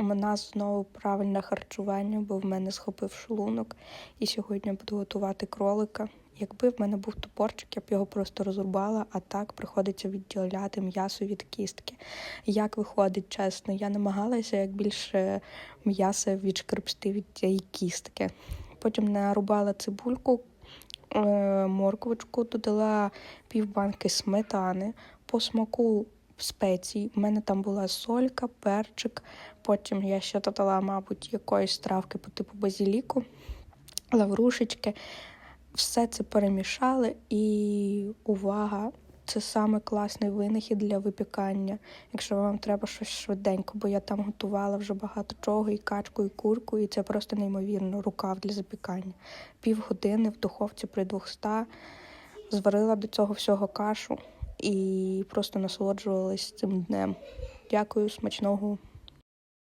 У мене знову правильне харчування, бо в мене схопив шлунок. І сьогодні буду готувати кролика. Якби в мене був топорчик, я б його просто розрубала, а так приходиться відділяти м'ясо від кістки. Як виходить, чесно, я намагалася як більше м'яса відшкребсти від цієї кістки. Потім нарубала цибульку, е, морквочку, додала півбанки сметани, по смаку спецій. У мене там була солька, перчик. Потім я ще додала, мабуть, якоїсь травки по типу базіліку, лаврушечки. Все це перемішали і увага! Це саме класний винахід для випікання, якщо вам треба щось швиденько, бо я там готувала вже багато чого, і качку, і курку, і це просто неймовірно рукав для запікання. Півгодини в духовці при 200 зварила до цього всього кашу і просто насолоджувалась цим днем. Дякую, смачного